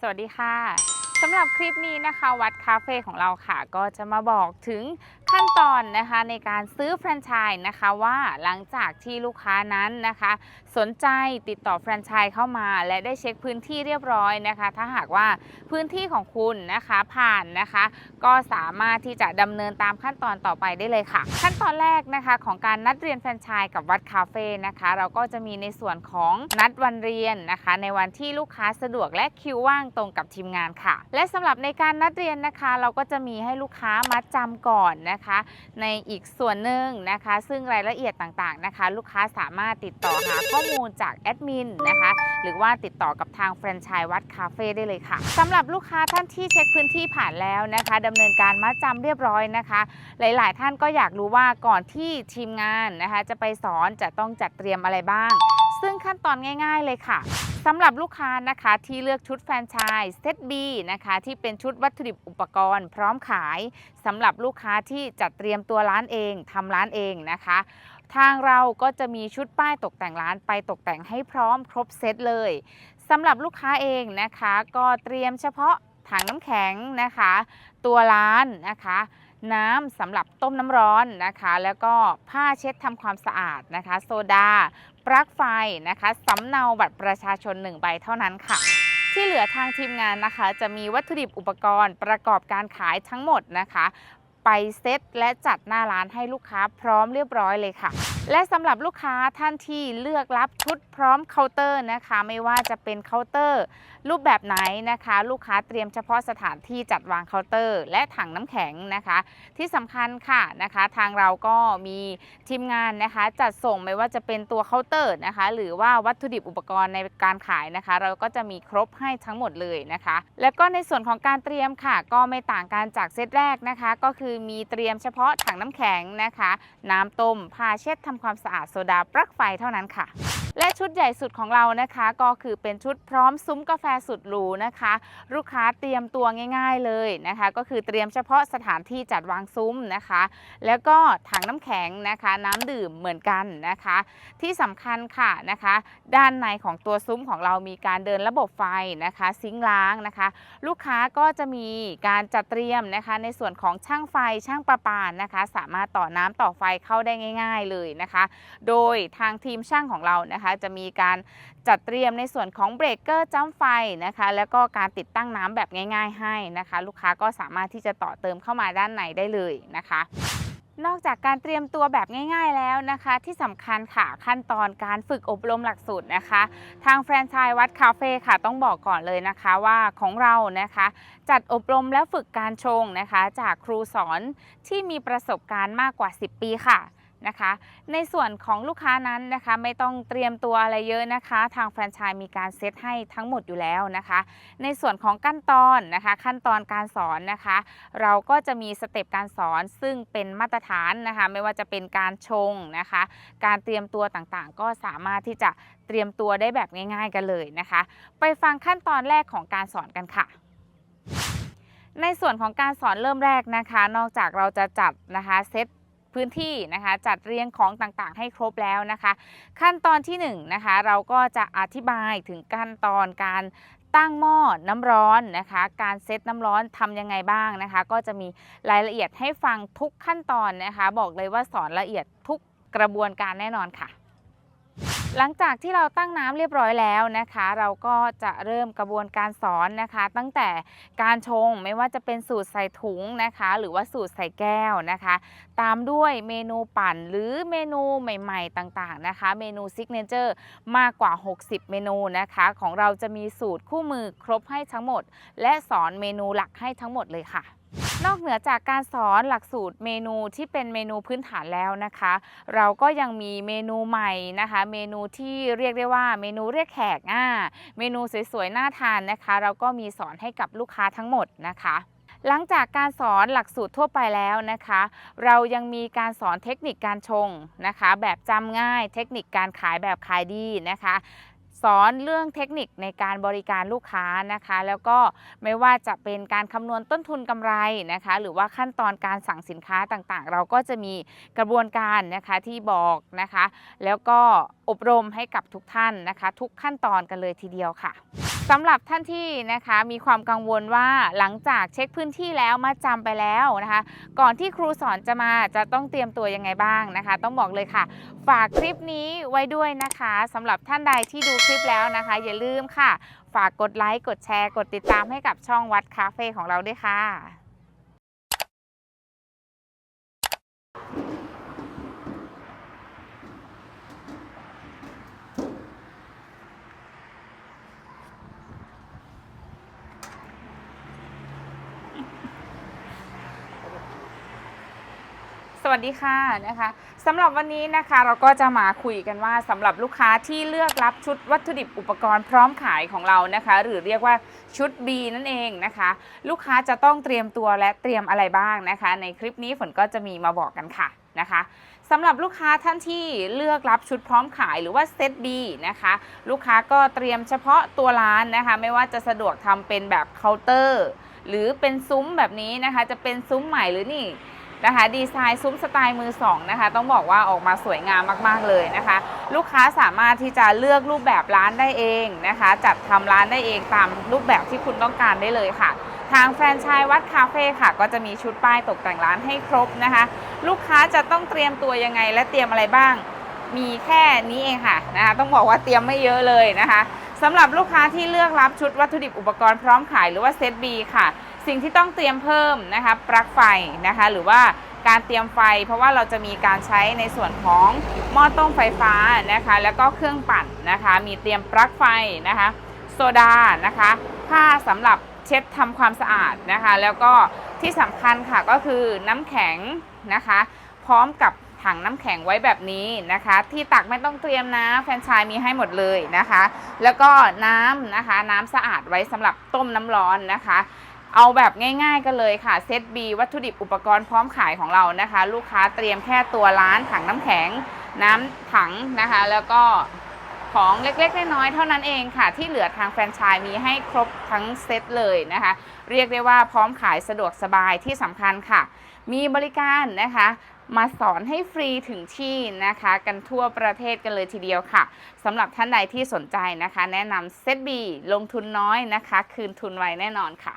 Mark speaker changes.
Speaker 1: สวัสดีค่ะ สำหรับคลิปนี้นะคะ วัดคาเฟ่ของเราค่ะ ก็จะมาบอกถึงขั้นตอนนะคะในการซื้อแฟรนไชส์นะคะว่าหลังจากที่ลูกค้านั้นนะคะ สนใจติดต่อแฟรนไชส์เข้ามา และได้เช็คพื้นที่เรียบร้อยนะคะ ถ้าหากว่าพื้นที่ของคุณนะคะผ่านนะคะ ก็สามารถที่จะดำเนินตามขั้นตอนต่อไปได้เลยค่ะ ขั้นตอนแรกนะคะของการนัดเรียนแฟรนไชส์กับวัดคาเฟ่นะคะ เราก็จะมีในส่วนของนัดวันเรียนนะคะ ในวันที่ลูกค้าสะดวกและคิวว่างตรงกับทีมงานค่ะและสำหรับในการนัดเรียนนะคะ เราก็จะมีให้ลูกค้ามัดจำก่อนนะคะ ในอีกส่วนหนึ่งนะคะ ซึ่งรายละเอียดต่างๆนะคะ ลูกค้าสามารถติดต่อหาข้อมูลจากแอดมินนะคะ หรือว่าติดต่อกับทางแฟรนไชส์วัดคาเฟ่ได้เลยค่ะสำหรับลูกค้าท่านที่เช็คพื้นที่ผ่านแล้วนะคะดำเนินการมัดจำเรียบร้อยนะคะ หลายๆ ท่านก็อยากรู้ว่าก่อนที่ทีมงานนะคะ จะไปสอนจะต้องจัดเตรียมอะไรบ้าง ซึ่งขั้นตอนง่าย ๆ เลยค่ะสำหรับลูกค้านะคะที่เลือกชุดแฟรนไชส์เซต B นะคะที่เป็นชุดวัตถุดิบอุปกรณ์ พร้อมขายสำหรับลูกค้าที่จัดเตรียมตัวร้านเองทำร้านเองนะคะ ทางเราก็จะมีชุดป้ายตกแต่งร้านไปตกแต่งให้พร้อมครบเซตเลยสำหรับลูกค้าเองนะคะ ก็เตรียมเฉพาะถังน้ำแข็งนะคะ ตัวร้านนะคะ น้ำสำหรับต้มน้ำร้อนนะคะ แล้วก็ผ้าเช็ดทำความสะอาดนะคะ โซดา ปลั๊กไฟนะคะสำเนาบัตรประชาชน 1 ใบเท่านั้นค่ะ ที่เหลือทางทีมงานนะคะ จะมีวัตถุดิบอุปกรณ์ประกอบการขายทั้งหมดนะคะ ไปเซตและจัดหน้าร้านให้ลูกค้าพร้อมเรียบร้อยเลยค่ะ และสำหรับลูกค้าท่านที่เลือกรับชุดพร้อมเคาน์เตอร์นะคะ ไม่ว่าจะเป็นเคาน์เตอร์ รูปแบบไหนนะคะ ลูกค้าเตรียมเฉพาะสถานที่จัดวางเคาน์เตอร์ และถังน้ำแข็งนะคะ ที่สำคัญค่ะนะคะ ทางเราก็มีทีมงานนะคะ จัดส่งไม่ว่าจะเป็นตัวเคาน์เตอร์นะคะ หรือว่าวัตถุดิบอุปกรณ์ในการขายนะคะ เราก็จะมีครบให้ทั้งหมดเลยนะคะ แล้วก็ในส่วนของการเตรียมค่ะ ก็ไม่ต่างกันจากเซตแรกนะคะ ก็คือือมีเตรียมเฉพาะถังน้ำแข็งนะคะ น้ำต้มผ้าเช็ดทำความสะอาดโซดาปลั๊กไฟเท่านั้นค่ะ และชุดใหญ่สุดของเรานะคะก็คือเป็นชุดพร้อมซุ้มกาแฟสุดหรูนะคะ ลูกค้าเตรียมตัวง่าย ๆเลยนะคะ ก็คือเตรียมเฉพาะสถานที่จัดวางซุ้มนะคะ แล้วก็ถังน้ำแข็งนะคะ น้ำดื่มเหมือนกันนะคะ ที่สำคัญค่ะนะคะ ด้านในของตัวซุ้มของเรามีการเดินระบบไฟนะคะ ซิงล้างนะคะ ลูกค้าก็จะมีการจัดเตรียมนะคะ ในส่วนของช่างไฟช่างประปานะคะ สามารถต่อน้ำต่อไฟเข้าได้ง่าย ๆเลยนะคะ โดยทางทีมช่างของเรานะคะจะมีการจัดเตรียมในส่วนของเบรกเกอร์จ้ำไฟนะคะ แล้วก็การติดตั้งน้ำแบบง่าย ๆ ให้นะคะ ลูกค้าก็สามารถที่จะต่อเติมเข้ามาด้านในได้เลยนะคะนอกจากการเตรียมตัวแบบง่าย ๆแล้วนะคะ ที่สำคัญค่ะขั้นตอนการฝึกอบรมหลักสูตรนะคะ ทางแฟรนไชส์วัดคาเฟ่ค่ะต้องบอกก่อนเลยนะคะว่าของเรานะคะ จัดอบรมและฝึกการชงนะคะ จากครูสอนที่มีประสบการณ์มากกว่า 10 ปีค่ะ นะคะ ในส่วนของลูกค้านั้นนะคะไม่ต้องเตรียมตัวอะไรเยอะนะคะ ทางแฟรนไชส์มีการเซตให้ทั้งหมดอยู่แล้วนะคะ ในส่วนของขั้นตอนนะคะ ขั้นตอนการสอนนะคะ เราก็จะมีสเต็ปการสอนซึ่งเป็นมาตรฐานนะคะ ไม่ว่าจะเป็นการชงนะคะ การเตรียมตัวต่างๆ ก็สามารถที่จะเตรียมตัวได้แบบง่าย ๆ กันเลยนะคะ ไปฟังขั้นตอนแรกของการสอนกันค่ะในส่วนของการสอนเริ่มแรกนะคะ นอกจากเราจะจัดนะคะเซต พื้นที่นะคะจัดเรียงของต่างๆ ให้ครบแล้วนะคะ ขั้นตอนที่1นงนะคะเราก็จะอธิบายถึงขั้นตอนการตั้งหม้อน้ำร้อนนะคะ การเซตน้ำร้อนทำยังไงบ้างนะคะ ก็จะมีรายละเอียดให้ฟังทุกขั้นตอนนะคะ บอกเลยว่าสอนละเอียดทุกกระบวนการแน่นอนค่ะ หลังจากที่เราตั้งน้ำเรียบร้อยแล้วนะคะ เราก็จะเริ่มกระบวนการสอนนะคะ ตั้งแต่การชงไม่ว่าจะเป็นสูตรใส่ถุงนะคะ หรือว่าสูตรใส่แก้วนะคะ ตามด้วยเมนูปั่นหรือเมนูใหม่ๆ ต่างๆนะคะ เมนูซิกเนเจอร์มากกว่า 60 เมนูนะคะ ของเราจะมีสูตรคู่มือครบให้ทั้งหมด และสอนเมนูหลักให้ทั้งหมดเลยค่ะ นอกเหนือจากการสอนหลักสูตรเมนูที่เป็นเมนูพื้นฐานแล้วนะคะ เราก็ยังมีเมนูใหม่นะคะ เมนูที่เรียกได้ว่าเมนูเรียกแขกอ่าเมนูสวยๆน่าทานนะคะ เราก็มีสอนให้กับลูกค้าทั้งหมดนะคะหลังจากการสอนหลักสูตรทั่วไปแล้วนะคะ เรายังมีการสอนเทคนิคการชงนะคะ แบบจำง่าย เทคนิคการขายแบบขายดีนะคะ สอนเรื่องเทคนิคในการบริการลูกค้านะคะ แล้วก็ไม่ว่าจะเป็นการคำนวณต้นทุนกำไรนะคะ หรือว่าขั้นตอนการสั่งสินค้าต่างๆ เราก็จะมีกระบวนการนะคะที่บอกนะคะ แล้วก็อบรมให้กับทุกท่านนะคะ ทุกขั้นตอนกันเลยทีเดียวค่ะ สำหรับท่านที่นะคะมีความกังวลว่าหลังจากเช็คพื้นที่แล้วมาจำไปแล้วนะคะ ก่อนที่ครูสอนจะมาจะต้องเตรียมตัวยังไงบ้างนะคะ ต้องบอกเลยค่ะ ฝากคลิปนี้ไว้ด้วยนะคะสำหรับท่านใดที่ดูคลิปแล้วนะคะ อย่าลืมค่ะ ฝากกดไลค์กดแชร์ กดติดตามให้กับช่องวัดคาเฟ่ของเราด้วยค่ะ ส วัสดีค่ะนะคะสำหรับวันนี้นะคะเราก็จะมาคุยกันว่าสำหรับลูกค้าที่เลือกรับชุดวัตถุดิบอุปกรณ์พร้อมขายของเรานะคะ หรือเรียกว่าชุด B นั่นเองนะคะ ลูกค้าจะต้องเตรียมตัวและเตรียมอะไรบ้างนะคะ ในคลิปนี้ฝนก็จะมีมาบอกกันค่ะนะคะสำหรับลูกค้าท่านที่เลือกรับชุดพร้อมขายหรือว่าเซต B นะคะ ลูกค้าก็เตรียมเฉพาะตัวร้านนะคะ ไม่ว่าจะสะดวกทำเป็นแบบเคาน์เตอร์ หรือเป็นซุ้มแบบนี้นะคะ จะเป็นซุ้มใหม่หรือนี่ นะคะดีไซน์ซุ้มสไตล์มือสองนะคะต้องบอกว่าออกมาสวยงามมากๆเลยนะคะ ลูกค้าสามารถที่จะเลือกรูปแบบร้านได้เองนะคะ จัดทำร้านได้เองตามรูปแบบที่คุณต้องการได้เลยค่ะ ทางแฟรนไชส์วัดคาเฟ่ค่ะ ก็จะมีชุดป้ายตกแต่งร้านให้ครบนะคะ ลูกค้าจะต้องเตรียมตัวยังไงและเตรียมอะไรบ้าง มีแค่นี้เองค่ะนะคะต้องบอกว่าเตรียมไม่เยอะเลยนะคะสำหรับลูกค้าที่เลือกรับชุดวัตถุดิบอุปกรณ์พร้อมขายหรือว่าเซต B ค่ะ สิ่งที่ต้องเตรียมเพิ่มนะคะปลั๊กไฟนะคะหรือว่าการเตรียมไฟ เพราะว่าเราจะมีการใช้ในส่วนของหม้อต้มไฟฟ้านะคะ แล้วก็เครื่องปั่นนะคะ มีเตรียมปลั๊กไฟนะคะ โซดานะคะผ้าสำหรับเช็ดทำความสะอาดนะคะ แล้วก็ที่สำคัญค่ะก็คือน้ำแข็งนะคะ พร้อมกับถังน้ำแข็งไว้แบบนี้นะคะ ที่ตักไม่ต้องเตรียมนะแฟนชายมีให้หมดเลยนะคะ แล้วก็น้ำนะคะ น้ำสะอาดไว้สำหรับต้มน้ำร้อนนะคะ เอาแบบง่ายๆกันเลยค่ะเซต B วัตถุดิบอุปกรณ์พร้อมขายของเรานะคะ ลูกค้าเตรียมแค่ตัวร้านถังน้ำแข็ง น้ำถังนะคะ แล้วก็ของเล็กๆ น้อยๆ เท่านั้นเองค่ะ ที่เหลือทางแฟรนไชส์มีให้ครบทั้งเซตเลยนะคะ เรียกได้ว่าพร้อมขายสะดวกสบายที่สำคัญค่ะ มีบริการนะคะมาสอนให้ฟรีถึงที่นะคะ กันทั่วประเทศกันเลยทีเดียวค่ะสำหรับท่านใดที่สนใจนะคะ แนะนำเซตบีลงทุนน้อยนะคะ คืนทุนไวแน่นอนค่ะ